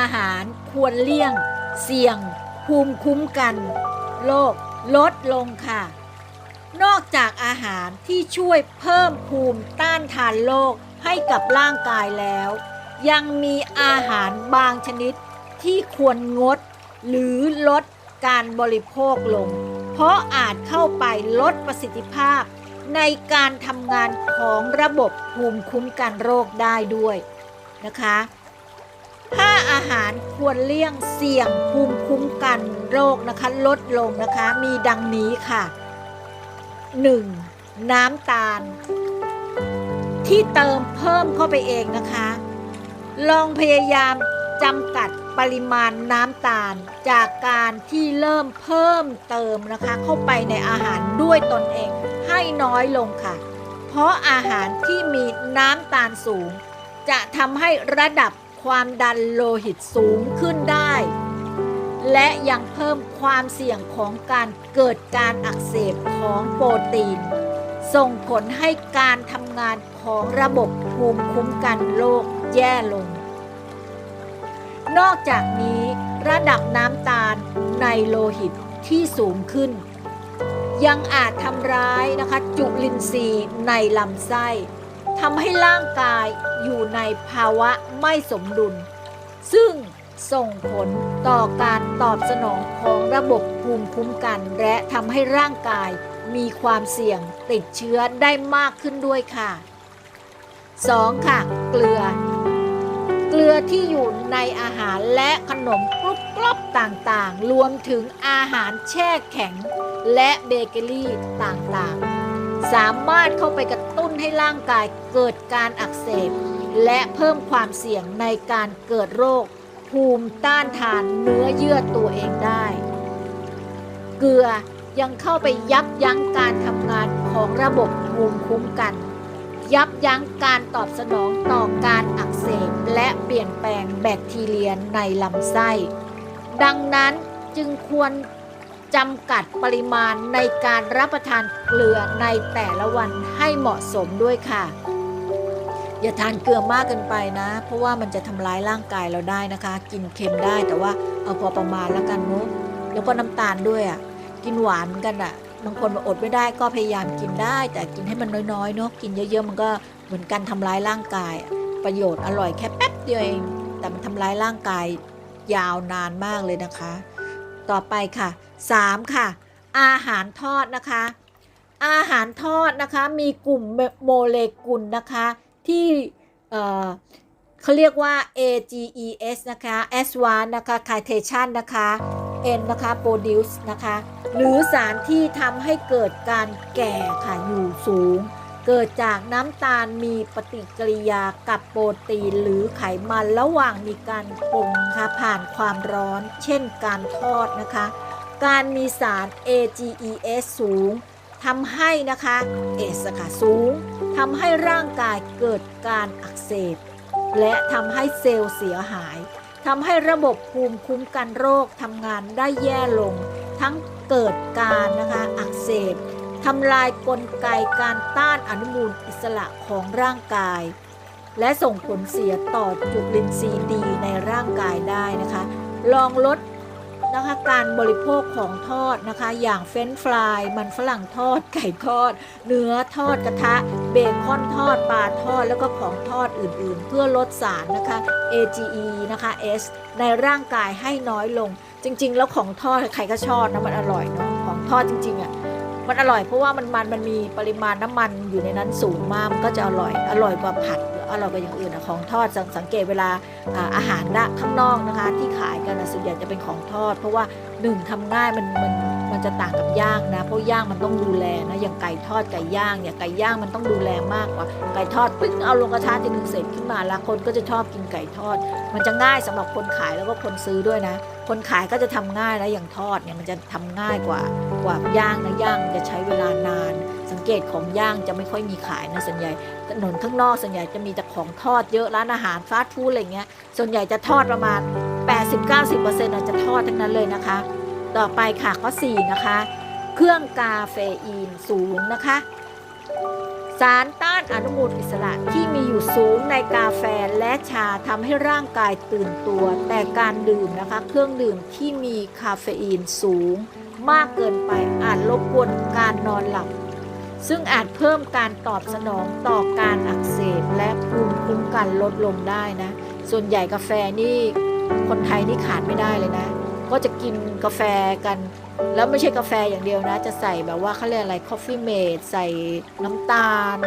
อาหารควรเลี่ยง เสี่ยง ภูมิคุ้มกัน โรคลดลงค่ะ นอกจากอาหารที่ช่วยเพิ่มภูมิต้านทานโรคให้กับร่างกายแล้ว ยังมีอาหารบางชนิดที่ควรงด หรือลดการบริโภคลง เพราะอาจเข้าไปลดประสิทธิภาพ ในการทำงานของระบบภูมิคุ้มกันโรคได้ด้วยนะคะ อาหารควรเลี่ยงเสี่ยงภูมิคุ้มกันโรคนะคะ ลดลงนะคะมีดังนี้ค่ะ 1. น้ำตาล ที่เติมเพิ่มเข้าไปเองนะคะ ลองพยายามจำกัดปริมาณน้ำตาลจากการที่เริ่มเพิ่มเติมนะคะ เข้าไปในอาหารด้วยตนเองให้น้อยลงค่ะ เพราะอาหารที่มีน้ำตาลสูง จะทำให้ระดับ ความดันโลหิตสูงขึ้นได้ และยังเพิ่มความเสี่ยงของการเกิดการอักเสบของโปรตีน ส่งผลให้การทำงานของระบบภูมิคุ้มกันโรคแย่ลง นอกจากนี้ระดับน้ำตาลในโลหิตที่สูงขึ้น ยังอาจทำร้ายนะคะจุลินทรีย์ในลำไส้ทำให้ร่างกาย อยู่ในภาวะไม่สมดุล ซึ่งส่งผลต่อการตอบสนองของระบบภูมิคุ้มกัน และทำให้ร่างกายมีความเสี่ยงติดเชื้อได้มากขึ้นด้วยค่ะ 2. ค่ะ เกลือ เกลือที่อยู่ในอาหารและขนมกรุบกรอบต่างๆ รวมถึงอาหารแช่แข็ง และเบเกอรี่ต่างๆ สามารถเข้าไปกระตุ้นให้ร่างกายเกิดการอักเสบ และเพิ่มความเสี่ยงในการเกิดโรค ภูมิต้านทานเนื้อเยื่อตัวเองได้ เกลือยังเข้าไปยับยั้งการทำงานของระบบภูมิคุ้มกัน ยับยั้งการตอบสนองต่อการอักเสบและเปลี่ยนแปลงแบคทีเรียในลำไส้ ดังนั้นจึงควรจำกัดปริมาณในการรับประทานเกลือในแต่ละวันให้เหมาะสมด้วยค่ะ อย่าทานเกลือมากเกินไปนะ เพราะว่ามันจะทำร้ายร่างกายเราได้นะคะ กินเค็มได้แต่ว่าเอาพอประมาณแล้วกันเนาะแล้วก็น้ำตาลด้วยอะ่ะกินหวานกันอะ่ะบางคนอดไม่ได้ก็พยายามกินได้ แต่กินให้มันน้อยๆเนาะกินเยอะๆมันก็เหมือนกันทำร้ายร่างกาย ประโยชน์อร่อยแค่แป๊บเดียวเองแต่มันทำร้ายร่างกายยาวนานมากเลยนะคะ ต่อไปค่ะ 3 ค่ะ อาหารทอดนะคะ อาหารทอดนะคะมีกลุ่มโมเลกุลนะคะ ที่เขาเรียกว่า AGEs นะคะ Advanced นะคะ Citation นะคะ N นะคะ Produce นะคะ หรือสารที่ทำให้เกิดการแก่ค่ะอยู่สูง เกิดจากน้ำตาลมีปฏิกิริยากับโปรตีนหรือไขมันระหว่างมีการปรุงค่ะผ่านความร้อน เช่นการทอดนะคะ การมีสาร AGEs สูง ทำให้นะคะเอสค่ะสูงทำให้ร่างกายเกิดการอักเสบ และทำให้เซลล์เสียหายทำให้ระบบภูมิคุ้มกันโรคทำงานได้แย่ลง ทั้งเกิดการนะคะอักเสบทำลายกลไกการต้านอนุมูลอิสระของร่างกาย และส่งผลเสียต่อจุลินทรีย์ดีในร่างกายได้นะคะ ลองลด นะคะการบริโภคของทอดนะคะ อย่างเฟรนฟราย มันฝรั่งทอด ไก่ทอด เนื้อทอดกระทะ เบคอนทอด ปลาทอด แล้วก็ของทอดอื่นๆ เพื่อลดสารนะคะ AGE นะคะ S ในร่างกายให้น้อยลง จริง ๆ แล้วของทอดใครก็ชอบนะมันอร่อยเนาะของทอดจริงๆอะ่ะมันอร่อยเพราะว่ามันมันมันมีปริมาณน้ำมันอยู่ในนั้นสูงมากมันก็จะอร่อยอร่อยกว่าผัด ออร่อยกว่าอย่างอื่นอะของทอดสังสังเกตเวลาอาหารด้านข้างนอกนะคะ ที่ขายกันส่วนใหญ่จะเป็นของทอด เพราะว่าหนึ่งทำง่ายมันมันมันจะต่างกับย่างนะเพราะย่างมันต้องดูแลนะอย่างไก่ทอดไก่ย่างเนี่ยไก่ย่างมันต้องดูแลมากกว่า ไก่ทอดปึ๊งเอาลงกระทะทีหนึ่งเสร็จขึ้นมาแล้วคนก็จะชอบกินไก่ทอด มันจะง่ายสำหรับคนขายแล้วก็คนซื้อด้วยนะ คนขายก็จะทำง่ายนะอย่างทอดเนี่ยมันจะทำง่ายกว่ากว่าย่างนะย่างจะใช้เวลานาน สังเกตของย่างจะไม่ค่อยมีขายนะส่วนใหญ่ถนนข้างนอกส่วนใหญ่จะมีแต่ของทอดเยอะร้านอาหารฟาสต์ฟู้ดอะไรเงี้ยส่วนใหญ่จะทอดประมาณ 80-90%อาจจะทอดทั้งนั้นเลยนะคะ ต่อไปค่ะข้อ4นะคะ เครื่องกาเฟอีนสูงนะคะ สารต้านอนุมูลอิสระที่มีอยู่สูงในกาแฟและชาทำให้ร่างกายตื่นตัว แต่การดื่มนะคะ เครื่องดื่มที่มีคาเฟอีนสูงมากเกินไปอาจรบกวนการนอนหลับ ซึ่งอาจเพิ่มการตอบสนองต่อการอักเสบและภูมิคุ้มกันลดลงได้นะ ส่วนใหญ่กาแฟนี่คนไทยนี่ขาดไม่ได้เลยนะ ก็จะกินกาแฟกัน แล้วไม่ใช่กาแฟอย่างเดียวนะ จะใส่แบบว่าเขาเรียกอะไร coffee mate ใส่น้ำตาล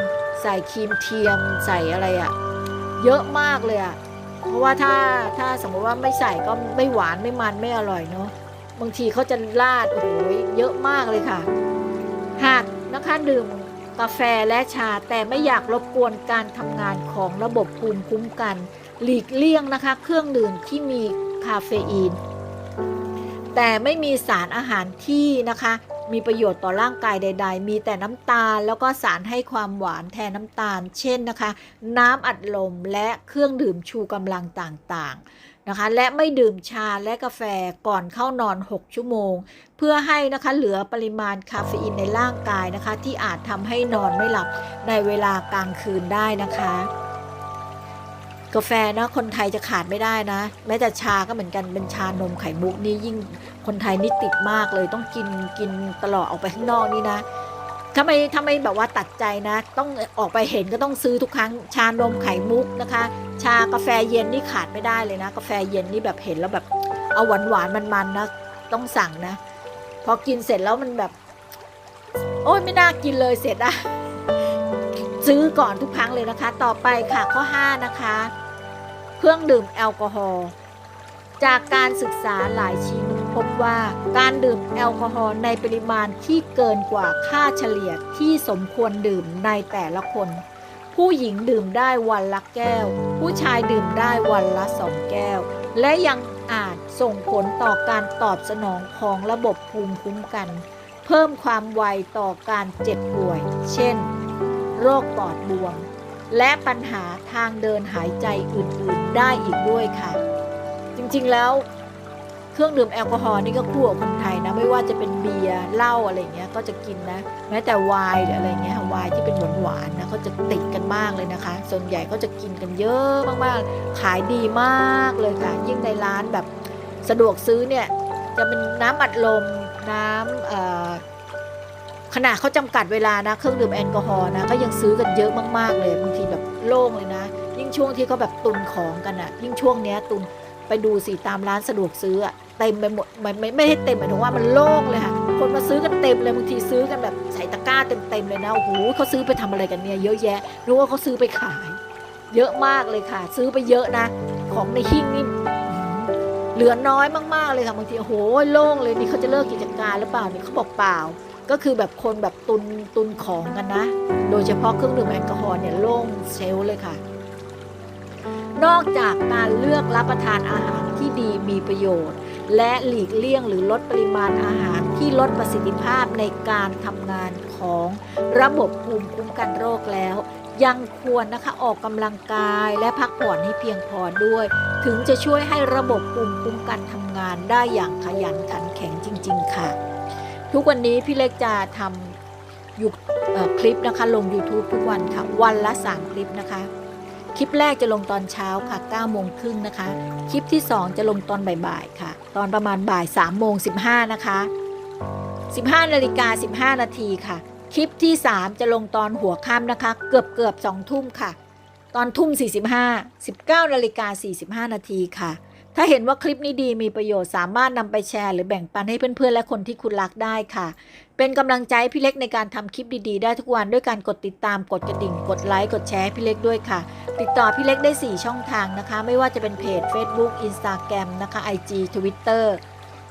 ใส่ครีมเทียม ใส่อะไรอะ่ะ เยอะมากเลยอะ่ะเพราะว่าถ้าถ้าสมมติว่าไม่ใส่ก็ไม่หวานไม่มันไม่อร่อยเนาะบางทีเขาจะราดโอ้โหเยอะมากเลยค่ะหาก นะคะดื่มกาแฟและชาแต่ไม่อยากรบกวนการทำงานของระบบภูมิคุ้มกัน หลีกเลี่ยงนะคะ เครื่องดื่มที่มีคาเฟอีน แต่ไม่มีสารอาหารที่นะคะ มีประโยชน์ต่อร่างกายใด ๆ มีแต่น้ำตาลแล้วก็สารให้ความหวานแทนน้ำตาล เช่นนะคะ น้ำอัดลมและเครื่องดื่มชูกำลังต่างๆ นะคะ และไม่ดื่มชาและกาแฟก่อนเข้านอน 6 ชั่วโมง เพื่อให้นะคะเหลือปริมาณคาเฟอีนในร่างกายนะคะ ที่อาจทำให้นอนไม่หลับในเวลากลางคืนได้นะคะกาแฟนะคนไทยจะขาดไม่ได้นะ แม้แต่ชาก็เหมือนกันเป็นชานมไข่มุกนี่ยิ่งคนไทยนี่ติดมากเลยต้องกินกินตลอดออกไปข้างนอกนี่นะถ้าไม่ถ้าไม่แบบว่าตัดใจนะ ต้องออกไปเห็นก็ต้องซื้อทุกครั้งชานมไข่มุกนะคะ ชากาแฟเย็นนี่ขาดไม่ได้เลยนะ กาแฟเย็นนี่แบบเห็นแล้วแบบเอาหวานหวานมันๆนะต้องสั่งนะ พอกินเสร็จแล้วมันแบบ โอ้ยไม่น่ากินเลยเสร็จอะซื้อก่อนทุกครั้งเลยนะคะ ต่อไปค่ะข้อ 5 นะคะ เครื่องดื่มแอลกอฮอล์จากการศึกษาหลายชิ้นพบว่าการดื่มแอลกอฮอล์ในปริมาณที่เกินกว่าค่าเฉลี่ยที่สมควรดื่มในแต่ละคน ผู้หญิงดื่มได้วันละแก้ว ผู้ชายดื่มได้วันละสองแก้ว และยังอาจส่งผลต่อการตอบสนองของระบบภูมิคุ้มกัน เพิ่มความไวต่อการเจ็บป่วย เช่น โรคปอดบวม และปัญหาทางเดินหายใจอื่นๆได้อีกด้วยค่ะ จริงๆแล้ว เครื่องดื่มแอลกอฮอล์นี่ก็คู่กับคนไทย นะ ไม่ว่าจะเป็นเบียร์เหล้าอะไรเงี้ยก็จะกินนะ แม้แต่ไวน์หรืออะไรเงี้ยไวน์ที่เป็นหวานๆนะเขาจะติดกันมากเลยนะคะ ส่วนใหญ่เขาจะกินกันเยอะมากๆ ขายดีมากเลยค่ะ ยิ่งในร้านแบบสะดวกซื้อเนี่ยจะเป็นน้ำอัดลมน้ำขนาดเขาจำกัดเวลานะเครื่องดื่มแอลกอฮอล์นะก็ยังซื้อกันเยอะมากๆเลยบางทีแบบโล่งเลยนะ ยิ่งช่วงที่เขาแบบตุนของกันอะยิ่งช่วงเนี้ยตุน ไปดูสิตามร้านสะดวกซื้อเต็มไปหมดไม่ไม่ไม่ให้เต็มหมายถึงว่ามันโล่งเลยค่ะ คนมาซื้อกันเต็มเลยบางทีซื้อกันแบบใส่ตะกร้าเต็มๆเลยนะโอ้โหเขาซื้อไปทำอะไรกันเนี่ยเยอะแยะนึกว่าเขาซื้อไปขาย เยอะมากเลยค่ะ ซื้อไปเยอะนะ ของในหิ้งนี่เหลือน้อยมากๆเลยค่ะบางทีโอ้โหโล่งเลยนี่เขาจะเลิกกิจการหรือเปล่านี่เขาบอกเปล่า ก็คือแบบคนแบบตุนตุนของกันนะ โดยเฉพาะเครื่องดื่มแอลกอฮอล์เนี่ยโล่งเชลเลยค่ะ นอกจากการเลือกรับประทานอาหารที่ดีมีประโยชน์ และหลีกเลี่ยงหรือลดปริมาณอาหารที่ลดประสิทธิภาพในการทำงานของระบบภูมิคุ้มกันโรคแล้ว ยังควรนะคะออกกำลังกายและพักผ่อนให้เพียงพอด้วย ถึงจะช่วยให้ระบบภูมิคุ้มกันทำงานได้อย่างขยันขันแข็งจริง ๆ ค่ะ ทุกวันนี้พี่เล็กจะทำยูเอ่อคลิปนะคะลง YouTube ทุกวันค่ะ วันละ 3 คลิปนะคะ คลิปแรกจะลงตอนเช้าค่ะ9โมงครึ่งนะคะ คลิปที่ 2 จะลงตอนบ่ายๆค่ะ ตอนประมาณบ่าย3โมง15นะคะ 15นาฬิกา15 นาทีค่ะ คลิปที่ 3 จะลงตอนหัวค่ำนะคะ เกือบเกือบ2ทุ่มค่ะ ตอนทุ่ม 45 19นาฬิกา45 นาทีค่ะ ถ้าเห็นว่าคลิปนี้ดีมีประโยชน์สามารถนำไปแชร์หรือแบ่งปันให้เพื่อนๆ และคนที่คุณรักได้ค่ะ เป็นกำลังใจให้พี่เล็กในการทำคลิปดีๆ ได้ทุกวันด้วยการกดติดตามกดกระดิ่ง กดไลค์กดแชร์พี่เล็กด้วยค่ะ ติดต่อพี่เล็กได้ 4 ช่องทางนะคะ ไม่ว่าจะเป็นเพจ Facebook Instagram นะคะ IG Twitter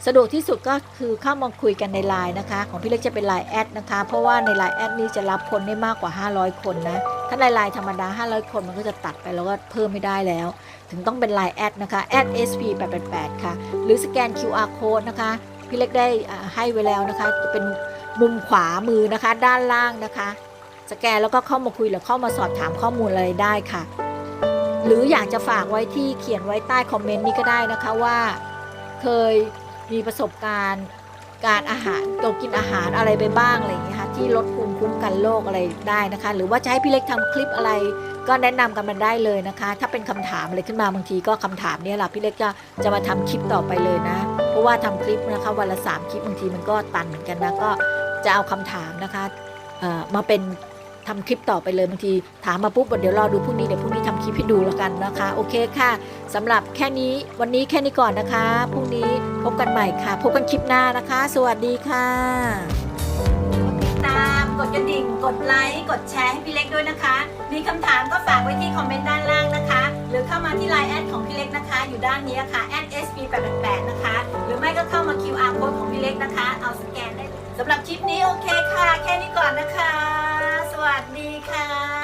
สะดวกที่สุดก็คือเข้ามาคุยกันในไลน์นะคะ ของพี่เล็กจะเป็นไลน์แอดนะคะ เพราะว่าในไลน์แอดนี้จะรับคนได้มากกว่า 500 คนนะ ถ้าในไลน์ธรรมดา 500 คนมันก็จะตัดไปแล้วก็เพิ่มไม่ได้แล้ว ถึงต้องเป็นลน์แอดนะคะแอด sp888 ค่ะ หรือสแกน QR code นะคะ พี่เล็กได้ให้ไว้แล้วนะคะ จะเป็นมุมขวามือนะคะ ด้านล่างนะคะ สแกนแล้วก็เข้ามาคุยหรือเข้ามาสอบถามข้อมูลอะไรได้ค่ะ หรืออยากจะฝากไว้ที่เขียนไว้ใต้คอมเมนต์นี้ก็ได้นะคะว่า เคยมีประสบการณ์การอาหารตัวกินอาหารอะไรไปบ้างอะไรอย่างเงี้ยค่ะที่ลดภู คุ้มกันโรคอะไรได้นะคะ หรือว่าจะให้พี่เล็กทำคลิปอะไร ก็แนะนำกันมันได้เลยนะคะ ถ้าเป็นคำถามอะไรขึ้นมาบางทีก็คำถามเนี้แหละพี่เล็กจะจะมาทำคลิปต่อไปเลยนะ เพราะว่าทำคลิปนะคะวันละสามคลิปบางทีมันก็ตันเหมือนกันนะก็จะเอาคำถามนะคะมาเป็นทำคลิปต่อไปเลยบางทีถามมาปุ๊บเดี๋ยวรอดูพรุ่งนี้เดี๋ยวพรุ่งนี้ทำคลิปให้ดูแล้วกันนะคะ โอเคค่ะสำหรับแค่นี้วันนี้แค่นี้ก่อนนะคะพรุ่งนี้พบกันใหม่ค่ะ พบกันคลิปหน้านะคะ สวัสดีค่ะ กดไลค์ กดแชร์ให้พี่เล็กด้วยนะคะ มีคำถามก็ฝากไว้ที่คอมเมนต์ด้านล่างนะคะ หรือเข้ามาที่ไลน์แอดของพี่เล็กนะคะ อยู่ด้านนี้ค่ะแอด sp888 นะคะ หรือไม่ก็เข้ามา QR code ของพี่เล็กนะคะ เอาสแกนได้สำหรับคลิปนี้โอเคค่ะ แค่นี้ก่อนนะคะ สวัสดีค่ะ